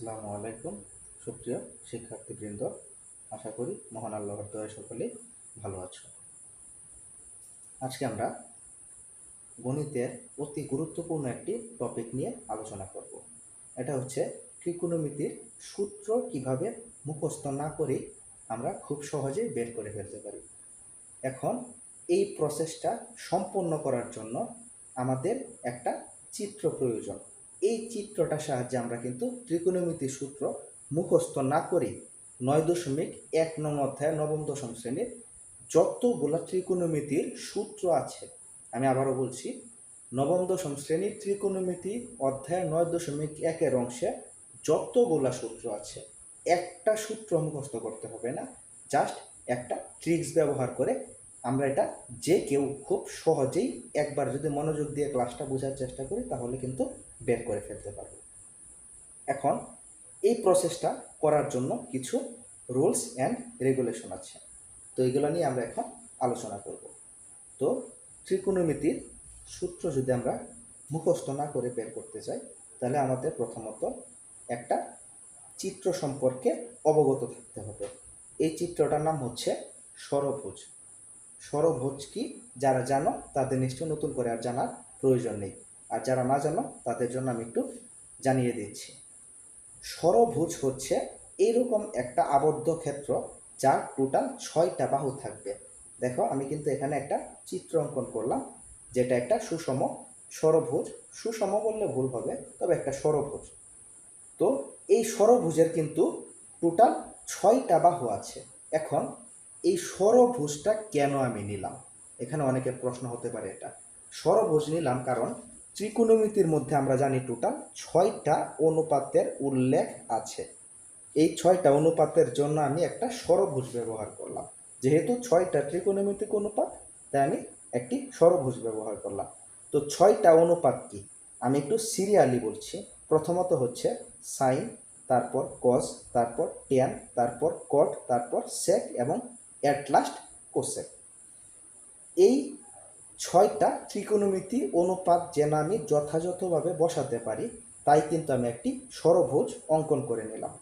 আসসালামু আলাইকুম। সুপ্রিয় শিক্ষার্থীবৃন্দ, আশা করি মহান আল্লাহর দয়া সকলেই ভালো আছো। আজকে আমরা গণিতের অতি গুরুত্বপূর্ণ একটি টপিক নিয়ে আলোচনা করব। এটা হচ্ছে ত্রিকোণমিতির সূত্র কীভাবে মুখস্থ না করে আমরা খুব সহজেই বের করে ফেলতে পারি। এখন এই প্রসেসটা সম্পন্ন করার জন্য আমাদের একটা চিত্র প্রয়োজন। এই চিত্রটার সাহায্যে আমরা কিন্তু ত্রিকোণমিতি সূত্র মুখস্থ না করে নয় দশমিক এক নং অধ্যায় নবম দশম শ্রেণির যতগুলো ত্রিকোণমিতির সূত্র আছে, আমি আবারও বলছি, নবম দশম শ্রেণির ত্রিকোণমিতি অধ্যায় নয় দশমিক একের অংশে যতগুলা সূত্র আছে, একটা সূত্র মুখস্থ করতে হবে না, জাস্ট একটা ট্রিক্স ব্যবহার করে আমরা এটা যে কেউ খুব সহজেই একবার যদি মনোযোগ দিয়ে ক্লাসটা বোঝার চেষ্টা করি, তাহলে কিন্তু বের করে ফেলতে পারব। এখন এই প্রসেসটা করার জন্য কিছু রুলস অ্যান্ড রেগুলেশন আছে। তো এইগুলো নিয়ে আমরা এখন আলোচনা করব। তো ত্রিকোণমিতির সূত্র যদি আমরা মুখস্থ না করে বের করতে চাই তাহলে আমাদের প্রথমত একটা চিত্র সম্পর্কে অবগত থাকতে হবে। এই চিত্রটার নাম হচ্ছে সরভোজ সরভোজ কি? যারা জানো, তাদের নিশ্চয় নতুন করে আর জানার প্রয়োজন নেই। আর যারা না জানো, তাদের জন্য আমি একটু জানিয়ে দিচ্ছি। সরভুজ হচ্ছে এইরকম একটা আবদ্ধ ক্ষেত্র যার টোটাল ছয়টা বাহু থাকবে। দেখো, আমি কিন্তু এখানে একটা চিত্র অঙ্কন করলাম, যেটা একটা সুষম সরভুজ সুষম বললে ভুল হবে, তবে একটা সরভুজ তো এই সরভুজের কিন্তু টোটাল ছয়টা বাহু আছে। এখন এই সরভুজটা কেন আমি নিলাম? এখানে অনেকের প্রশ্ন হতে পারে এটা। সরভুজ নিলাম কারণ ত্রিকোণমিতির মধ্যে আমরা জানি টোটাল ছয়টা অনুপাতের উল্লেখ আছে। এই ছয়টা অনুপাতের জন্য আমি একটা সরভুজ ব্যবহার করলাম। যেহেতু ছয়টা ত্রিকোণমিতিক অনুপাত, তাই আমি একটি সরভুজ ব্যবহার করলাম। তো ছয়টা অনুপাত কি? আমি একটু সিরিয়ালি বলছি। প্রথমত হচ্ছে সাইন তারপর কস তারপর টেন তারপর কট তারপর সেক এবং অ্যাট লাস্ট কোসেক এই ছয়টা ত্রিকোণমিতি অনুপাত যেন আমি যথাযথভাবে বসাতে পারি, তাই কিন্তু আমি একটি সরভুজ অঙ্কন করে নিলাম।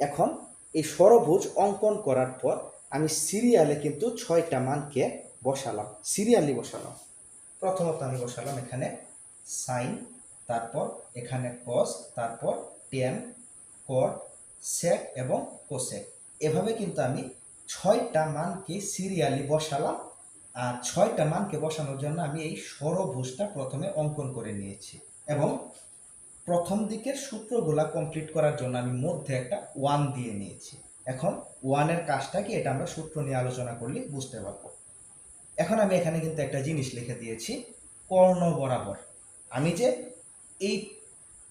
এখন এই সরভুজ অঙ্কন করার পর আমি সিরিয়ালে কিন্তু ছয়টা মানকে বসালাম, সিরিয়ালি বসালাম। প্রথমত আমি বসালাম এখানে সাইন তারপর এখানে কস তারপর টেন কট সেক এবং কোসেক এভাবে কিন্তু আমি ছয়টা মানকে সিরিয়ালি বসালাম আর ছয়টা মানকে বসানোর জন্য আমি এই সরভুজটা প্রথমে অঙ্কন করে নিয়েছি এবং প্রথম দিকের সূত্রগুলা কমপ্লিট করার জন্য আমি মধ্যে একটা ওয়ান দিয়ে নিয়েছি। এখন ওয়ানের কাজটা কি? এটা আমরা সূত্র নিয়ে আলোচনা করলে বুঝতে পারব। এখন আমি এখানে কিন্তু একটা জিনিস লিখে দিয়েছি, কর্ণ বরাবর। আমি যে এই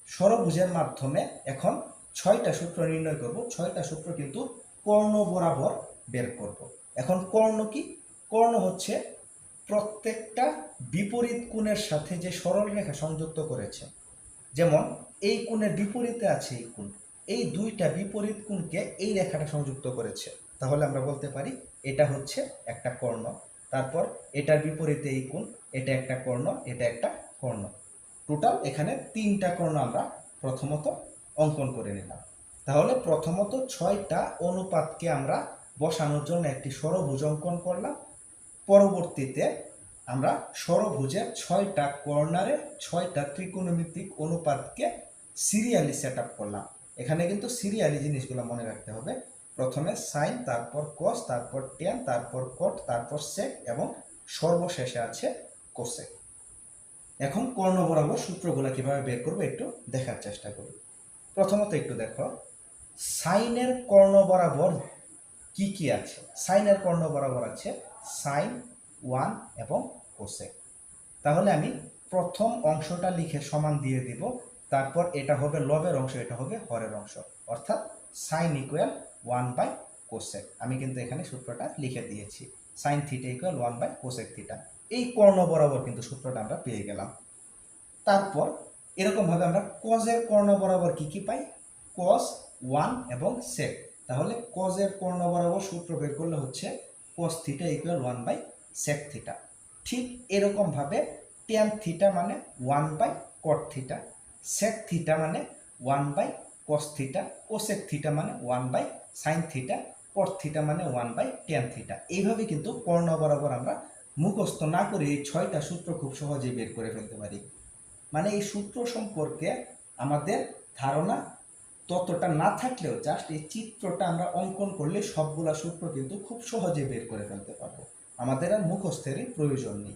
সরভুজের মাধ্যমে এখন ছয়টা সূত্র নির্ণয় করব, ছয়টা সূত্র কিন্তু কর্ণ বরাবর বের করব। এখন কর্ণ কি? কর্ণ হচ্ছে প্রত্যেকটা বিপরীত কোণের সাথে যে সরল রেখা সংযুক্ত করেছে। যেমন, এই কোণের বিপরীতে আছে এই কোণ। এই দুইটা বিপরীত কোণকে এই রেখাটা সংযুক্ত করেছে। তাহলে আমরা বলতে পারি, এটা হচ্ছে একটা কর্ণ, তারপর এটার বিপরীতে এই কোণ, এটা একটা কর্ণ, এটা একটা কর্ণ। টোটাল এখানে তিনটা কর্ণ আমরা প্রথমত অঙ্কন করে নিলাম। তাহলে প্রথমত ছয়টা অনুপাতকে আমরা বসানোর জন্য একটি সরভুজ অঙ্কন করলাম। পরবর্তীতে আমরা সরভুজের ছয়টা কর্নারে ছয়টা ত্রিকোণমিতিক অনুপাতকে সিরিয়ালি সেট করলাম। এখানে কিন্তু সিরিয়ালি জিনিসগুলো মনে রাখতে হবে। প্রথমে সাইন, তারপর কস তারপর টেন তারপর কট তারপর সেক এবং সর্বশেষে আছে কোসেক এখন কর্ণ বরাবর সূত্রগুলো কীভাবে বের করব একটু দেখার চেষ্টা করি। প্রথমত একটু দেখো, সাইনের কর্ণ বরাবর কি কি আছে? সাইনের কর্ণ বরাবর আছে সাইন ওয়ান এবং কোসেক তাহলে আমি প্রথম অংশটা লিখে সমান দিয়ে দিব, তারপর এটা হবে লবের অংশ, এটা হবে হরের অংশ। অর্থাৎ sine equal one by cosec আমি কিন্তু এখানে সূত্রটা লিখে দিয়েছি। Sine theta equal one by cosec theta এই কর্ণ বরাবর কিন্তু সূত্রটা আমরা পেয়ে গেলাম। তারপর এরকমভাবে আমরা কজের কর্ণ বরাবর কি কি পাই? কস ওয়ান এবং সেক তাহলে কজের কর্ণ বরাবর সূত্র বের করলে হচ্ছে cos theta equal one by sec theta ঠিক এরকমভাবে টেন থিটা মানে one by cot theta sec theta মানে one by cos theta cosec theta মানে one by sine theta cot theta মানে ওয়ান বাই টেন থিটা এইভাবে কিন্তু কর্ণ বরাবর আমরা মুখস্থ না করে এই ছয়টা সূত্র খুব সহজেই বের করে ফেলতে পারি। মানে এই সূত্র সম্পর্কে আমাদের ধারণা ততটা না থাকলেও জাস্ট এই চিত্রটা আমরা অঙ্কন করলে সবগুলা সূত্র কিন্তু খুব সহজে বের করে ফেলতে পারব। আমাদের আর মুখস্থেরই প্রয়োজন নেই।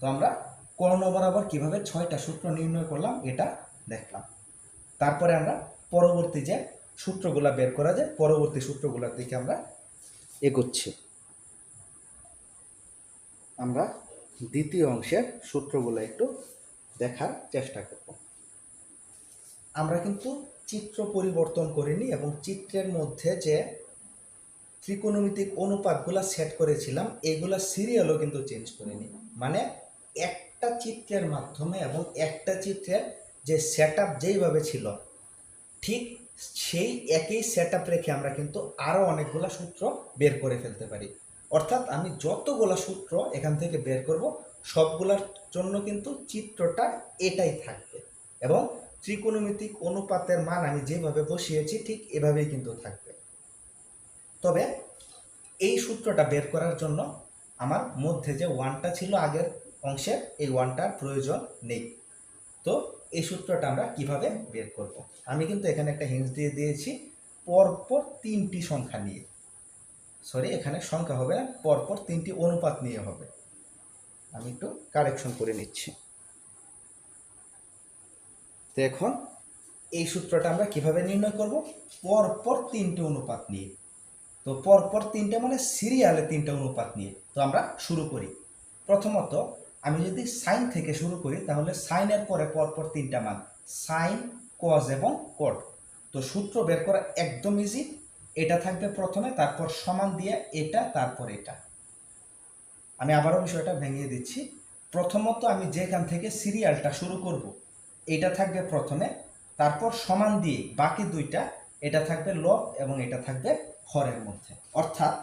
তো আমরা কর্ণ বরাবর কীভাবে ছয়টা সূত্র নির্ণয় করলাম এটা দেখলাম। তারপরে আমরা পরবর্তী যে সূত্রগুলা বের করা যায়, পরবর্তী সূত্রগুলোর দিকে আমরা এগোচ্ছি। আমরা দ্বিতীয় অংশের সূত্রগুলো একটু দেখার চেষ্টা করব। আমরা কিন্তু চিত্র পরিবর্তন করিনি এবং চিত্রের মধ্যে যে ত্রিকোণমিতিক অনুপাতগুলো সেট করেছিলাম এইগুলা সিরিয়ালও কিন্তু চেঞ্জ করিনি মানে একটা চিত্রের মাধ্যমে এবং একটা চিত্রের যে সেট যেইভাবে ছিল, ঠিক সেই একই সেট রেখে আমরা কিন্তু আরও অনেকগুলো সূত্র বের করে ফেলতে পারি। অর্থাৎ আমি যতগুলো সূত্র এখান থেকে বের করব, সবগুলোর জন্য কিন্তু চিত্রটা এটাই থাকবে এবং ত্রিকোণমিতিক অনুপাতের মান আমি যেভাবে বসিয়েছি, ঠিক এভাবেই কিন্তু থাকবে। তবে এই সূত্রটা বের করার জন্য আমার মধ্যে যে ওয়ানটা ছিল আগের অংশে এই ওয়ানটার প্রয়োজন নেই। তো এই সূত্রটা আমরা কীভাবে বের করব? আমি কিন্তু এখানে একটা হিন্স দিয়ে দিয়েছি, পরপর তিনটি সংখ্যা নিয়ে। সরি এখানে সংখ্যা হবে পরপর তিনটি অনুপাত নিয়ে হবে। আমি একটু কারেকশন করে নিচ্ছি। তো এখন এই সূত্রটা আমরা কীভাবে নির্ণয় করব? পরপর তিনটে অনুপাত নিয়ে। তো পরপর তিনটে মানে সিরিয়ালে তিনটে অনুপাত নিয়ে। তো আমরা শুরু করি। প্রথমত, আমি যদি সাইন থেকে শুরু করি, তাহলে সাইনের পরে পরপর তিনটা মান সাইন কজ এবং কট তো সূত্র বের করা একদম ইজি এটা থাকবে প্রথমে, তারপর সমান দিয়ে এটা, তারপর এটা। আমি আবারও বিষয়টা ভেঙে দিচ্ছি। প্রথমত আমি যেখান থেকে সিরিয়ালটা শুরু করব এটা থাকবে প্রথমে, তারপর সমান দিয়ে বাকি দুইটা, এটা থাকবে লব এবং এটা থাকবে হরের মধ্যে। অর্থাৎ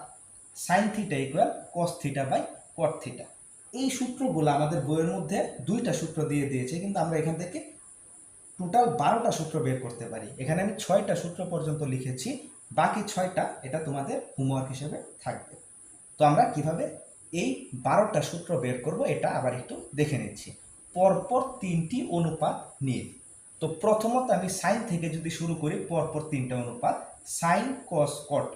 sine theta equal cos theta by cot theta এই সূত্রগুলো আমাদের বইয়ের মধ্যে দুইটা সূত্র দিয়ে দিয়েছে, কিন্তু আমরা এখান থেকে টোটাল বারোটা সূত্র বের করতে পারি। এখানে আমি ছয়টা সূত্র পর্যন্ত লিখেছি, বাকি ছয়টা এটা তোমাদের হোমওয়ার্ক হিসেবে থাকবে। তো আমরা কীভাবে এই বারোটা সূত্র বের করব, এটা আবার একটু দেখে নিচ্ছি। পরপর তিনটি অনুপাত নিয়ে তো প্রথমত আমি সাইন থেকে যদি শুরু করি, পরপর তিনটা অনুপাত সাইন কস কট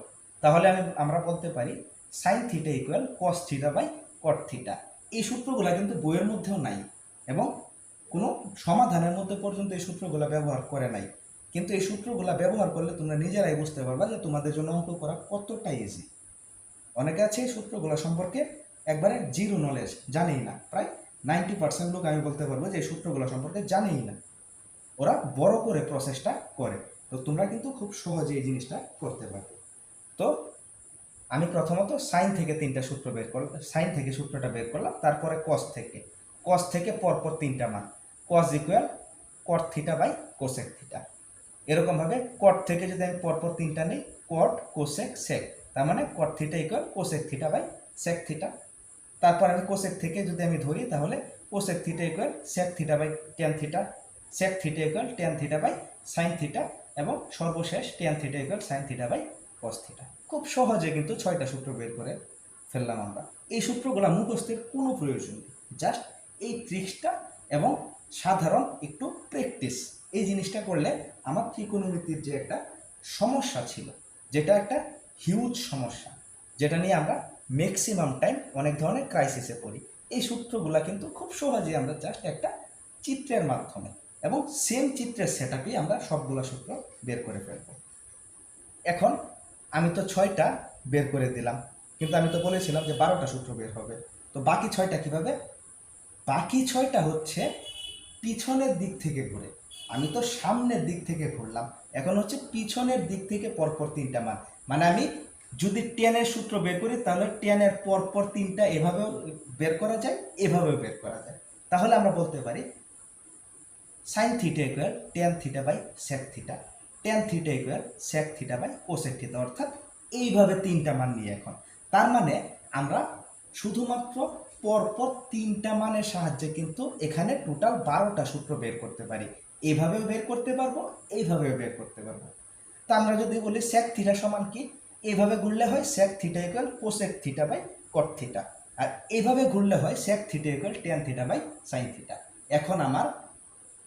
তাহলে আমি, আমরা বলতে পারি sine theta equal cos theta by cot theta এই সূত্রগুলো কিন্তু বইয়ের মধ্যেও নাই এবং কোনো সমাধানের মধ্যে পর্যন্ত এই সূত্রগুলো ব্যবহার করে নাই। কিন্তু এই সূত্রগুলো ব্যবহার করলে তোমরা নিজেরাই বুঝতে পারবা যে তোমাদের জন্য অঙ্ক করা কতটা ইজি অনেকে আছে এই সূত্রগুলো সম্পর্কে একবারে জিরো নলেজ জানেই না, প্রায় নাইনটি পার্সেন্ট লোক আমি বলতে পারব যে এই সূত্রগুলো সম্পর্কে জানেই না। ওরা বড় করে প্রসেসটা করে। তো তোমরা কিন্তু খুব সহজে এই জিনিসটা করতে পারবে। তো আমি প্রথমত সাইন থেকে তিনটা সূত্র বের করলাম সাইন থেকে সূত্রটা বের করলাম, তারপরে কস থেকে। কস থেকে পরপর তিনটা মান। Cos equal cot theta by cosec theta এরকমভাবে কট থেকে যদি আমি পরপর তিনটা নিই কট কোসেক সেক তার মানে cot theta equal cosec theta by sec theta তারপর আমি কোসেক থেকে যদি আমি ধরি, তাহলে cosec theta equal sec theta by tan theta sec theta equal tan theta by sine theta এবং সর্বশেষ tan theta equal sine theta by cos theta খুব সহজে কিন্তু ছয়টা সূত্র বের করে ফেললাম আমরা। এই সূত্রগুলো মুখস্থের কোনো প্রয়োজন নেই। জাস্ট এই ট্রিক্সটা এবং সাধারণ একটু প্র্যাকটিস এই জিনিসটা করলে আমার ত্রিকোণমিতির যে একটা সমস্যা ছিল, যেটা একটা হিউজ সমস্যা, যেটা নিয়ে আমরা ম্যাক্সিমাম টাইম অনেক ধরনের ক্রাইসিসে পড়ি। এই সূত্রগুলা কিন্তু খুব সহজেই আমরা জাস্ট একটা চিত্রের মাধ্যমে এবং সেম চিত্রের সেট আমরা সবগুলো সূত্র বের করে ফেলব। এখন আমি তো ছয়টা বের করে দিলাম, কিন্তু আমি তো বলেছিলাম যে বারোটা সূত্র বের হবে। তো বাকি ছয়টা কীভাবে? বাকি ছয়টা হচ্ছে পিছনের দিক থেকে ঘুরে। আমি তো সামনের দিক থেকে ঘুরলাম, এখন হচ্ছে পিছনের দিক থেকে পরপর তিনটা মান। মানে আমি যদি টেনের সূত্র বের করি, তাহলে টেনের পরপর তিনটা এভাবেও বের করা যায়, এভাবেও বের করা যায়। তাহলে আমরা বলতে পারি sine theta equal tan theta by sec theta tan theta equal sec theta by cosec theta অর্থাৎ এইভাবে তিনটা মান নিয়ে এখন। তার মানে আমরা শুধুমাত্র পরপর তিনটা মানের সাহায্যে কিন্তু এখানে টোটাল বারোটা সূত্র বের করতে পারি। এইভাবেও বের করতে পারব, এইভাবেও বের করতে পারব। তা আমরা যদি বলি sec থিটা সমান কি? এইভাবে ঘুরলে হয় sec theta equal cosec theta by cot theta আর এইভাবে ঘুরলে হয় sec theta equal tan theta by sine theta এখন আমার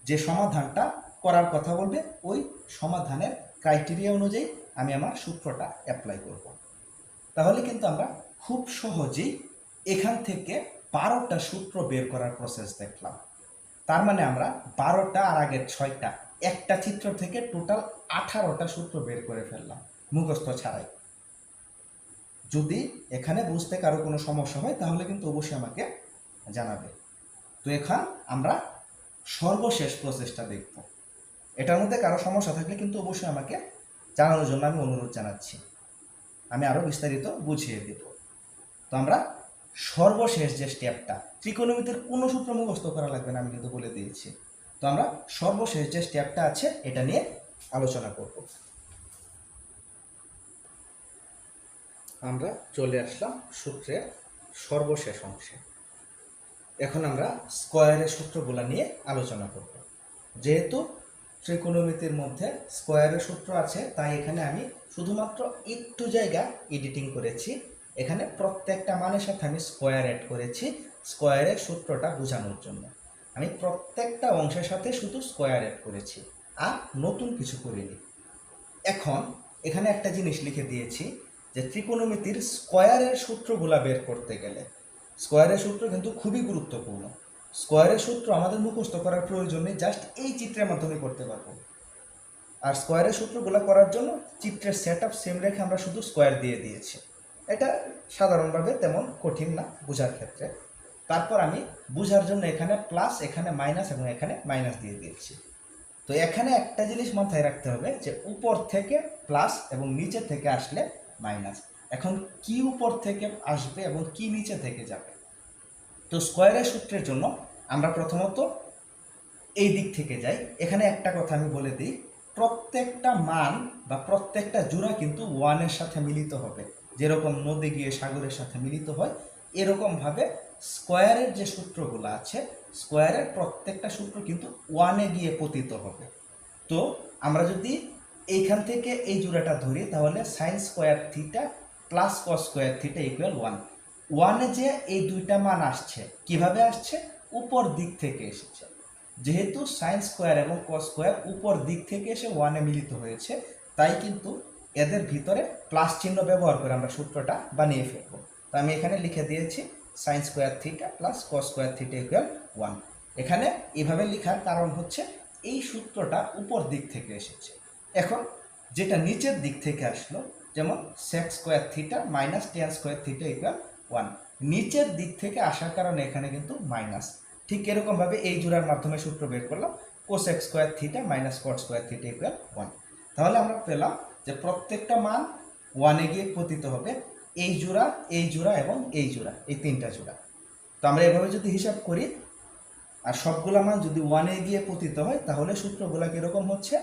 যে সমাধানটা করার কথা বলবে, ওই সমাধানের ক্রাইটেরিয়া অনুযায়ী আমি আমার সূত্রটা অ্যাপ্লাই করব। তাহলে কিন্তু আমরা খুব সহজেই এখান থেকে বারোটা সূত্র বের করার প্রসেস দেখলাম। তার মানে আমরা বারোটা আর আগের ছয়টা, একটা চিত্র থেকে টোটাল আঠারোটা সূত্র বের করে ফেললাম, মুখস্থ ছাড়াই। যদি এখানে বুঝতে কারও কোনো সমস্যা হয়, তাহলে কিন্তু অবশ্যই আমাকে জানাবে। তো এখন আমরা সর্বশেষ প্রসেসটা দেখব। এটার মধ্যে কারও সমস্যা থাকলে কিন্তু অবশ্যই আমাকে জানানোর জন্য আমি অনুরোধ জানাচ্ছি। আমি আরও বিস্তারিত বুঝিয়ে দেব। তো আমরা সর্বশেষ যে স্টেপটা, ত্রিকোণমিতির কোনো সূত্র মুখস্থ করা লাগবে না, আমি কিন্তু বলে দিয়েছি। তো আমরা সর্বশেষ যে স্টেপটা আছে, এটা নিয়ে আলোচনা করব। আমরা চলে আসলাম সূত্রের সর্বশেষ অংশে। এখন আমরা স্কোয়ারের সূত্রগুলো নিয়ে আলোচনা করব। যেহেতু ত্রিকোণমিতির মধ্যে স্কোয়ারের সূত্র আছে, তাই এখানে আমি শুধুমাত্র একটু জায়গা এডিটিং করেছি। এখানে প্রত্যেকটা মানের সাথে আমি স্কোয়ার অ্যাড করেছি স্কোয়ারের সূত্রটা বোঝানোর জন্য। আমি প্রত্যেকটা অংশের সাথে শুধু স্কোয়ার অ্যাড করেছি, আর নতুন কিছু করিনি। এখন এখানে একটা জিনিস লিখে দিয়েছি যে ত্রিকোণমিতির স্কোয়ারের সূত্রগুলা বের করতে গেলে, স্কোয়ারের সূত্র কিন্তু খুবই গুরুত্বপূর্ণ। স্কোয়ারের সূত্র আমাদের মুখস্থ করার প্রয়োজন নেই জাস্ট এই চিত্রের মাধ্যমে করতে পারব। আর স্কোয়ারের সূত্রগুলো করার জন্য চিত্রের সেট আপ সেম রেখে আমরা শুধু স্কোয়ার দিয়ে দিয়েছি। এটা সাধারণভাবে তেমন কঠিন না বোঝার ক্ষেত্রে। তারপর আমি বোঝার জন্য এখানে প্লাস এখানে মাইনাস এবং এখানে মাইনাস দিয়ে দিয়েছি। তো এখানে একটা জিনিস মাথায় রাখতে হবে যে উপর থেকে প্লাস এবং নিচে থেকে আসলে মাইনাস এখন কি উপর থেকে আসবে এবং কি নিচে থেকে যাবে। তো স্কোয়ারের সূত্রের জন্য আমরা প্রথমত এই দিক থেকে যাই। এখানে একটা কথা আমি বলে দিই, প্রত্যেকটা মান বা প্রত্যেকটা জোড়া কিন্তু ওয়ানের সাথে মিলিত হবে। যেরকম নদী গিয়ে সাগরের সাথে মিলিত হয়, এরকমভাবে স্কোয়ারের যে সূত্রগুলো আছে স্কোয়ারের প্রত্যেকটা সূত্র কিন্তু ওয়ানে গিয়ে পতিত হবে। তো আমরা যদি এইখান থেকে এই জোড়াটা ধরি, তাহলে sine square theta plus cos square theta equal one ওয়ানে যে এই দুইটা মান আসছে, কীভাবে আসছে? উপর দিক থেকে এসেছে। যেহেতু সাইন স্কোয়ার এবং কস স্কোয়ার উপর দিক থেকে এসে ওয়ানে মিলিত হয়েছে, তাই কিন্তু এদের ভিতরে প্লাস চিহ্ন ব্যবহার করে আমরা সূত্রটা বানিয়ে ফেলব। তো আমি এখানে লিখে দিয়েছি sine square theta plus cos square theta equal one এখানে এভাবে লেখার কারণ হচ্ছে, এই সূত্রটা উপর দিক থেকে এসেছে। এখন যেটা নিচের দিক থেকে আসলো, যেমন sec square theta minus tan square theta equal one নিচের দিক থেকে আসার কারণে এখানে কিন্তু মাইনাস ঠিক এরকমভাবে এই জোড়ার মাধ্যমে সূত্র বের করলাম cosec square theta minus cot square theta equal one তাহলে আমরা পেলাম যে প্রত্যেকটা মান ওয়ানে গিয়ে পতিত হবে এই জোড়া এই জোড়া এবং এই জোড়া, এই তিনটা জোড়া। তো আমরা এভাবে যদি হিসাব করি, আর সবগুলা মান যদি ওয়ানে গিয়ে পতিত হয়, তাহলে সূত্রগুলা কীরকম হচ্ছে?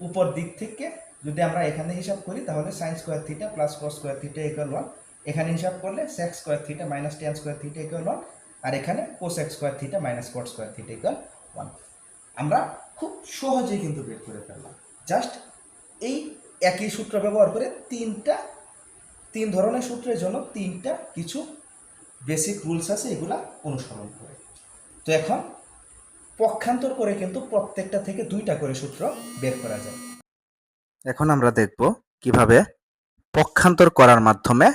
উপর দিক থেকে যদি আমরা এখানে হিসাব করি, তাহলে sine square theta plus cos square theta equal one এখানে হিসাব করলে sec square theta minus tan square theta equal one আর এখানে cosec square theta minus cot square theta equal one আমরা খুব সহজেই কিন্তু বের করে ফেললাম। জাস্ট এই একই সূত্র ব্যবহার করে তিনটা, তিন ধরনের সূত্রের জন্য তিনটা কিছু বেসিক রুলস আছে, এগুলা অনুসরণ করে। তো এখন পক্ষান্তর করে কিন্তু প্রত্যেকটা থেকে দুইটা করে সূত্র বের করা যায়। এখন আমরা দেখব কীভাবে পক্ষান্তর করার মাধ্যমে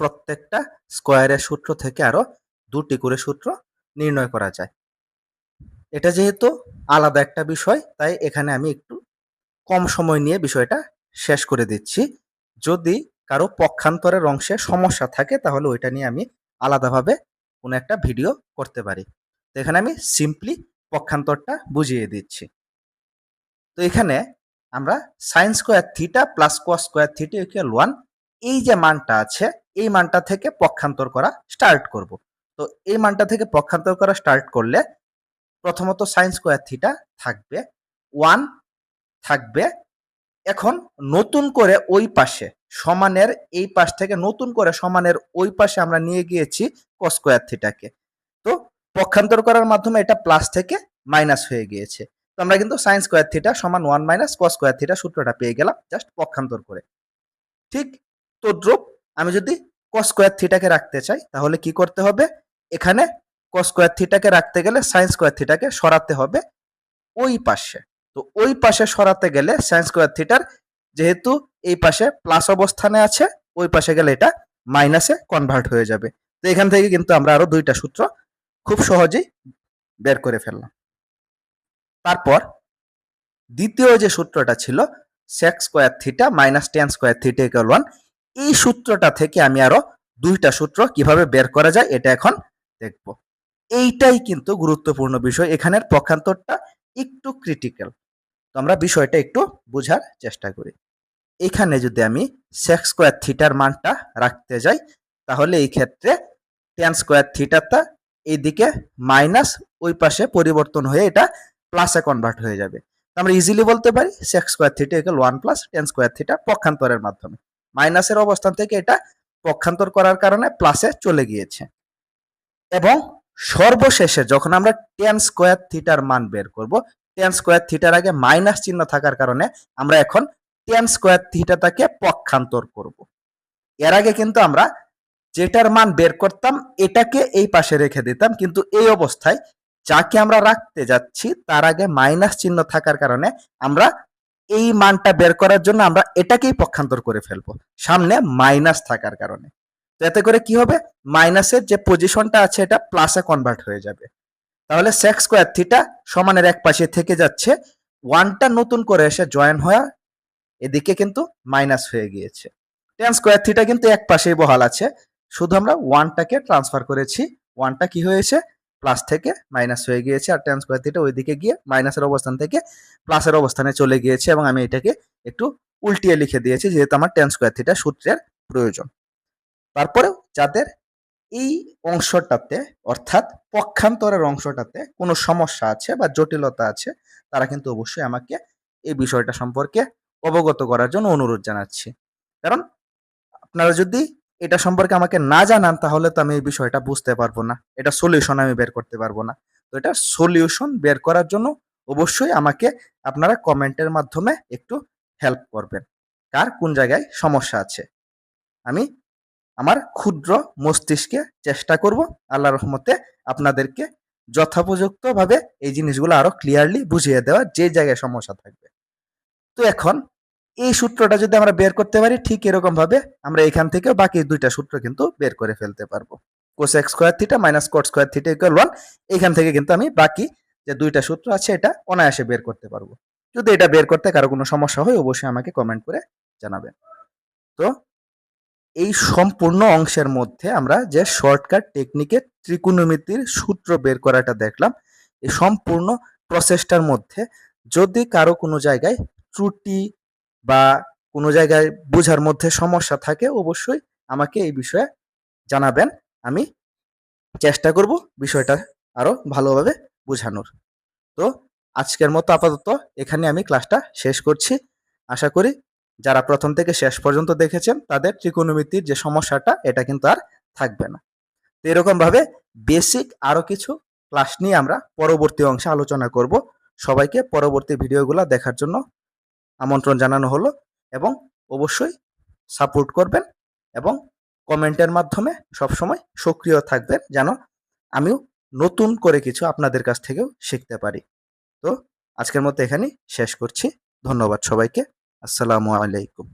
প্রত্যেকটা স্কোয়ারের সূত্র থেকে আরও দুটি করে সূত্র নির্ণয় করা যায়। এটা যেহেতু আলাদা একটা বিষয়, তাই এখানে আমি একটু কম সময় নিয়ে বিষয়টা শেষ করে দিচ্ছি। যদি কারও পক্ষান্তরের অংশে সমস্যা থাকে, তাহলে ওইটা নিয়ে আমি আলাদাভাবে কোনো একটা ভিডিও করতে পারি। তো এখানে আমি সিম্পলি পক্ষান্তরটা বুঝিয়ে দিচ্ছি। তো এখানে আমরা sine square theta plus cos square theta equal one এই যে মানটা আছে, এই মানটা থেকে পক্ষান্তর করা স্টার্ট করব। তো এই মানটা থেকে পক্ষান্তর করা স্টার্ট করলে প্রথমত সাইন স্কোয়ার থিটা থাকবে ওয়ান থাকবে। এখন নতুন করে ওই পাশে সমানের এই পাশ থেকে নতুন করে সমানের ওই পাশে আমরা নিয়ে গিয়েছি কস স্কোয়ার থিটাকে তো পক্ষান্তর করার মাধ্যমে এটা প্লাস থেকে মাইনাস হয়ে গিয়েছে। তো আমরা কিন্তু সাইন স্কোয়ার থিটা সমান one minus cos square theta সূত্রটা পেয়ে গেলাম জাস্ট পক্ষান্তর করে। ঠিক তদ্রুপ আমি যদি কস স্কোয়ার থিটাকে রাখতে চাই, তাহলে কি করতে হবে? এখানে কস স্কোয়ার থিটাকে রাখতে গেলে সাইন স্কোয়ার থিটাকে সরাতে হবে ওই পাশে। তো ওই পাশে সরাতে গেলে সাইন স্কোয়ার থিটার যেহেতু এই পাশে প্লাস অবস্থানে আছে, ওই পাশে গেলে এটা মাইনাসে কনভার্ট হয়ে যাবে। তো এখান থেকে কিন্তু আমরা আরও দুইটা সূত্র খুব সহজেই বের করে ফেললাম। তারপর দ্বিতীয় যে সূত্রটা ছিল sec square theta minus tan square theta equal one এই সূত্রটা থেকে আমি আরও দুইটা সূত্র কীভাবে বের করা যায় এটা এখন দেখব। এইটাই কিন্তু গুরুত্বপূর্ণ বিষয়, এখানের পক্ষান্তরটা একটু ক্রিটিক্যাল তো আমরা বিষয়টা একটু বোঝার চেষ্টা করি। এখানে যদি আমি সেক্স স্কোয়ার থিটার মানটা রাখতে যাই, তাহলে এই ক্ষেত্রে টেন স্কোয়ার থিটাটা এইদিকে মাইনাস ওই পাশে পরিবর্তন হয়ে এটা প্লাসে কনভার্ট হয়ে যাবে। আমরা ইজিলি বলতে পারি sec square theta equal one plus tan square theta পক্ষান্তরের মাধ্যমে। মাইনাসের অবস্থান থেকে এটা পক্ষান্তর করার কারণে প্লাসে চলে গিয়েছে। এবং সর্বশেষে যখন আমরা টেন স্কোয়ার থিটার মান বের করব টেন স্কোয়ার থিটার আগে মাইনাস চিহ্ন থাকার কারণে আমরা এখন টেন স্কোয়ার থিটাটাকে পক্ষান্তর করব। এর আগে কিন্তু আমরা যেটার মান বের করতাম, এটাকে এই পাশে রেখে দিতাম। কিন্তু এই অবস্থায় যাকে আমরা রাখতে যাচ্ছি, তার আগে মাইনাস চিহ্ন থাকার কারণে আমরা এই মানটা বের করার জন্য আমরা এটাকেই পক্ষান্তর করে ফেলব। সামনে মাইনাস থাকার কারণে। তো এতে করে কি হবে? মাইনাসের যে পজিশনটা আছে, এটা প্লাসে কনভার্ট হয়ে যাবে। তাহলে সেক্স স্কোয়ার থিটা সমানের এক পাশে থেকে যাচ্ছে। ওয়ানটা নতুন করে এসে জয়েন হয়ে এদিকে কিন্তু মাইনাস হয়ে গিয়েছে। টেন স্কোয়ার থিটা কিন্তু এক পাশেই বহাল আছে। শুধু আমরা ওয়ানটাকে ট্রান্সফার করেছি। ওয়ানটা কি হয়েছে? প্লাস থেকে মাইনাস হয়ে গিয়েছে আর টেন স্কোয়ার থিটা ওইদিকে গিয়ে মাইনাসের অবস্থান থেকে প্লাসের অবস্থানে চলে গিয়েছে এবং আমি এটাকে একটু উল্টিয়ে লিখে দিয়েছি যেহেতু আমার টেন স্কোয়ার থিটা সূত্রের প্রয়োজন। তারপরেও যাদের এই অংশটাতে অর্থাৎ পক্ষান্তরের অংশটাতে কোনো সমস্যা আছে বা জটিলতা আছে, তারা কিন্তু অবশ্যই আমাকে এই বিষয়টা সম্পর্কে অবগত করার জন্য অনুরোধ জানাচ্ছি। কারণ আপনারা যদি এটা সম্পর্কে আমাকে না জানান, তাহলে তো আমি এই বিষয়টা বুঝতে পারব না। এটা সলিউশন আমি বের করতে পারব না। তো এটা সলিউশন বের করার জন্য অবশ্যই আমাকে আপনারা কমেন্টের মাধ্যমে একটু হেল্প করবেন। কার কোন জায়গায় সমস্যা আছে? আমি আমার ক্ষুদ্র মস্তিষ্কে চেষ্টা করব আল্লাহ রহমতে আপনাদেরকে যথোপযুক্তভাবে এই জিনিসগুলো আরও ক্লিয়ারলি বুঝিয়ে দেওয়া যে জায়গায় সমস্যা থাকবে। তো এখন এই সূত্রটা যদি আমরা বের করতে পারি, ঠিক এরকম ভাবে আমরা এখান থেকে বাকি দুইটা সূত্র কিন্তু বের করে ফেলতে পারব। Cosec square theta minus cot square theta equal one এখান থেকে কিন্তু আমি বাকি যে দুইটা সূত্র আছে, এটা অনায়াসে বের করতে পারব। যদি এটা বের করতে কারও কোনো সমস্যা হয়, অবশ্যই আমাকে কমেন্ট করে জানাবেন। তো এই সম্পূর্ণ অংশের মধ্যে আমরা যে শর্টকাট টেকনিকে ত্রিকোণমিতির সূত্র বের করাটা দেখলাম, এই সম্পূর্ণ প্রসেসটার মধ্যে যদি কারও কোনো জায়গায় ত্রুটি বা কোনো জায়গায় বোঝার মধ্যে সমস্যা থাকে, অবশ্যই আমাকে এই বিষয়ে জানাবেন। আমি চেষ্টা করব বিষয়টা আরও ভালোভাবে বোঝানোর। তো আজকের মতো আপাতত এখানে আমি ক্লাসটা শেষ করছি। আশা করি যারা প্রথম থেকে শেষ পর্যন্ত দেখেছেন, তাদের ত্রিকোণমিতির যে সমস্যাটা, এটা কিন্তু আর থাকবে না। তো এরকম ভাবে বেসিক আরও কিছু ক্লাস নিয়ে আমরা পরবর্তী অংশে আলোচনা করব। সবাইকে পরবর্তী ভিডিওগুলো দেখার জন্য আমন্ত্রণ জানানো হলো এবং অবশ্যই সাপোর্ট করবেন এবং কমেন্টের মাধ্যমে সবসময় সক্রিয় থাকবেন যেন আমিও নতুন করে কিছু আপনাদের কাছ থেকেও শিখতে পারি। তো আজকের মতো এখানেই শেষ করছি। ধন্যবাদ সবাইকে। আসসালামু আলাইকুম।